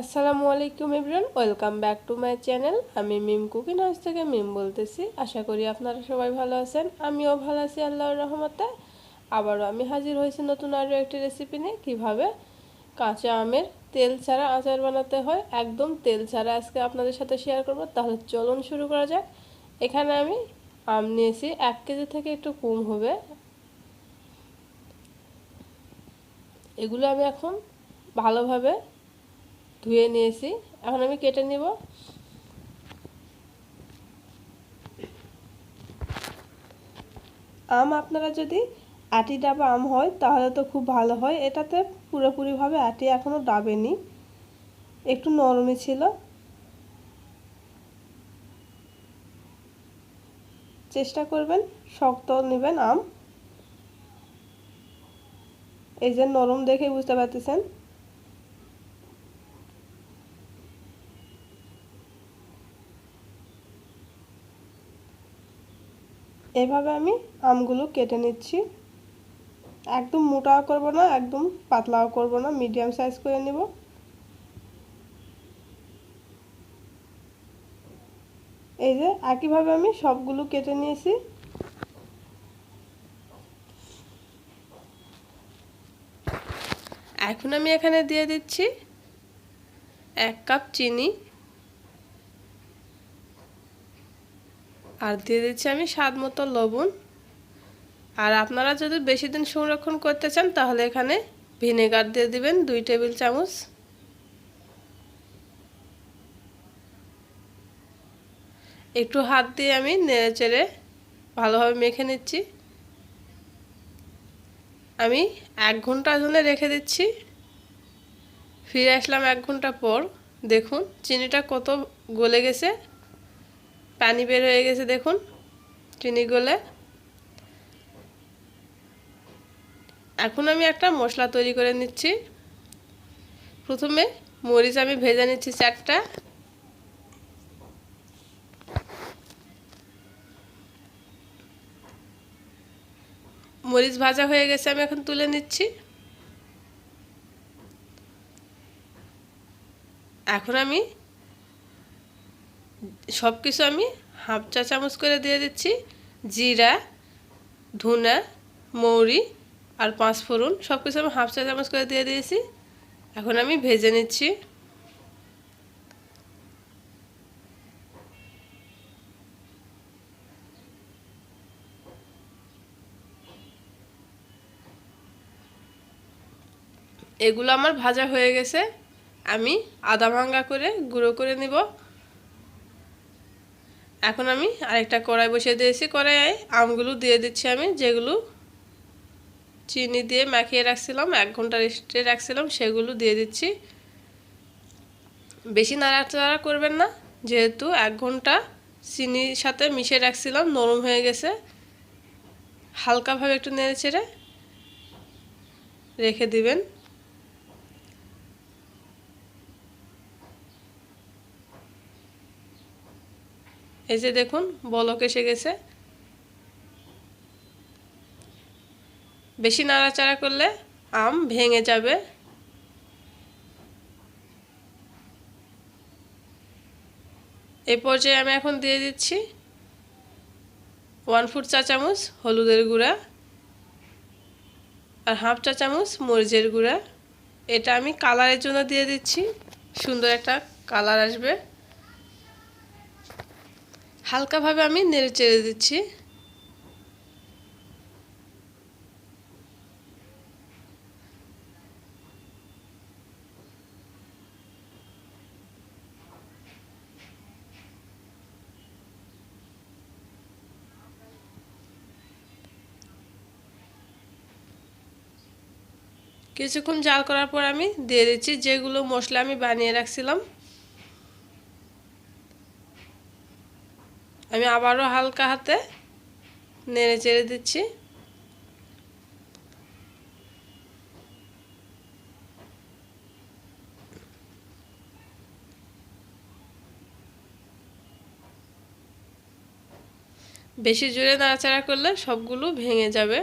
আসসালামু আলাইকুম everyone, welcome back to my channel. Mim meme cooking house থেকে মিম বলতেছি। আশা করি আপনারা সবাই ভালো আছেন, আমিও ভালো আছি আল্লাহর রহমতে। আবারও আমি হাজির হয়েছি নতুন আরও একটি রেসিপি নিয়ে। কীভাবে? কাঁচা আমের তেল ছাড়া আচার বানাতে হয়। একদম তেল ছাড়া আজকে আপনাদের সাথে শেয়ার করব। তাহলে চলুন শুরু করা যাক। এখানে আমি আম নিয়েছি, এক কেজি থেকে একটু কম হবে। এগুলো আমি এখন ভালোভাবে ধুয়ে নিয়েছি। এখন আমি কেটে নিব। আম আপনারা যদি আটি ডাবা আম হয়, তাহলে তো খুব ভালো হয়। এটাতে পুরোপুরিভাবে আটি এখনও ডাবেনি। একটু নরমই ছিল। চেষ্টা করবেন, শক্ত নেবেন আম। এই যে নরম দেখে বুঝতে পারতেছেন। এভাবে আমি আমগুলো কেটে নিচ্ছি। একদম মোটাও করব না, একদম পাতলাও করব না মিডিয়াম সাইজ করে নেব। এই যে একইভাবে আমি সবগুলো কেটে নিয়েছি। এখন আমি এখানে দিয়ে দিচ্ছি এক কাপ চিনি। আর দিয়ে দিচ্ছি আমি স্বাদ মতো লবণ। আর আপনারা যদি বেশি দিন সংরক্ষণ করতে চান, তাহলে এখানে ভিনেগার দিয়ে দিবেন দুই টেবিল চামচ। একটু হাত দিয়ে আমি নেড়ে চেড়ে ভালোভাবে মেখে নিচ্ছি। আমি এক ঘণ্টার জন্য রেখে দিচ্ছি। ফিরে আসলাম এক ঘণ্টা পর। দেখুন, চিনিটা কত গলে গেছে। পানি বের হয়ে গেছে, দেখুন। চিনি গলে। এখন আমি একটা মশলা তৈরি করে নিচ্ছি। প্রথমে মরিচ আমি ভেজে নিচ্ছি চারটা। মরিচ ভাজা হয়ে গেছে, আমি এখন তুলে নিচ্ছি। এখন আমি সব কিছু আমি হাফ চা চামচ করে দিয়ে দিচ্ছি। জিরা, ধুনা, মৌরি আর পাঁচ ফোড়ন সব কিছু আমি হাফ চা চামচ করে দিয়ে দিয়েছি। এখন আমি ভেজে নিচ্ছি। এগুলো আমার ভাজা হয়ে গেছে। আমি আদা ভাঙ্গা করে গুঁড়ো করে নিব। এখন আমি আরেকটা কড়াই বসিয়ে দিয়েছি। কড়াইয়ে আমগুলো দিয়ে দিচ্ছি আমি, যেগুলো চিনি দিয়ে মাখিয়ে রাখছিলাম, এক ঘণ্টা রেস্টে রাখছিলাম, সেগুলো দিয়ে দিচ্ছি। বেশি নাড়াচাড়া করবেন না, যেহেতু এক ঘণ্টা চিনির সাথে মিশিয়ে রাখছিলাম, নরম হয়ে গেছে। হালকাভাবে একটু নেড়ে ছেড়ে রেখে দিবেন। এই যে দেখুন, বলক এসে গেছে। বেশি নাড়াচাড়া করলে আম ভেঙে যাবে। এই পর্যায়ে আমি এখন দিয়ে দিচ্ছি ওয়ান ফুট চা চামচ হলুদের গুঁড়া আর হাফ চা চামচ মরিচের গুঁড়া। এটা আমি কালারের জন্য দিয়ে দিচ্ছি। সুন্দর একটা কালার আসবে। হালকাভাবে আমি নেড়ে চেড়ে দিচ্ছি। কিছুক্ষণ জাল করার পর আমি দিয়ে দিচ্ছি যেগুলো মশলা আমি বানিয়ে রাখছিলাম। আমি আবারও হালকা হাতে নেড়ে চেড়ে দিচ্ছি। বেশি জোরে নাড়াচাড়া করলে সবগুলো ভেঙে যাবে।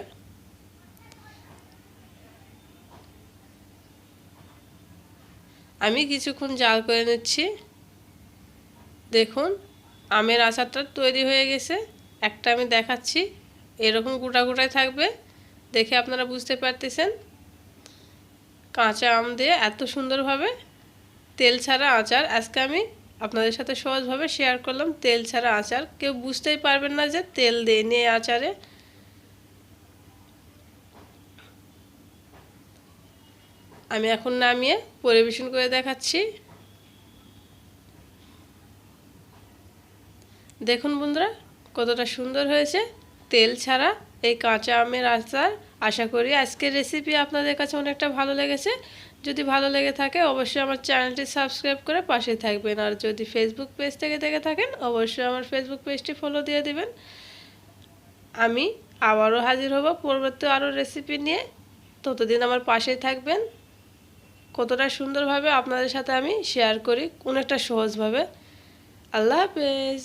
আমি কিছুক্ষণ জাল করে নিচ্ছি। দেখুন আমের আচারটা তৈরি হয়ে গেছে। একটা আমি দেখাচ্ছি। এরকম গোটা গোটায় থাকবে। দেখে আপনারা বুঝতে পারতেছেন। কাঁচা আম দিয়ে এত সুন্দরভাবে তেল ছাড়া আচার। আজকে আমি আপনাদের সাথে সহজভাবে শেয়ার করলাম তেল ছাড়া আচার। কেউ বুঝতেই পারবেন না যে তেল দিয়ে নিয়ে আচারে। আমি এখন নামিয়ে পরিবেশন করে দেখাচ্ছি। দেখুন বন্ধুরা, কতটা সুন্দর হয়েছে। তেল ছাড়া এই কাঁচা আমের আচার, আশা করি আজকের রেসিপি আপনাদের কাছে অনেকটা ভালো লেগেছে। যদি ভালো লেগে থাকে, অবশ্যই আমার চ্যানেলটি সাবস্ক্রাইব করে পাশে থাকবেন। আর যদি ফেসবুক পেজ থেকে দেখে থাকেন, অবশ্যই আমার ফেসবুক পেজটি ফলো দিয়ে দিবেন। আমি আবারও হাজির হব পরবর্তী আরও রেসিপি নিয়ে। ততদিন আমার পাশেই থাকবেন। কতটা সুন্দরভাবে আপনাদের সাথে আমি শেয়ার করি, অনেকটা সহজভাবে। আল্লাহ হাফেজ।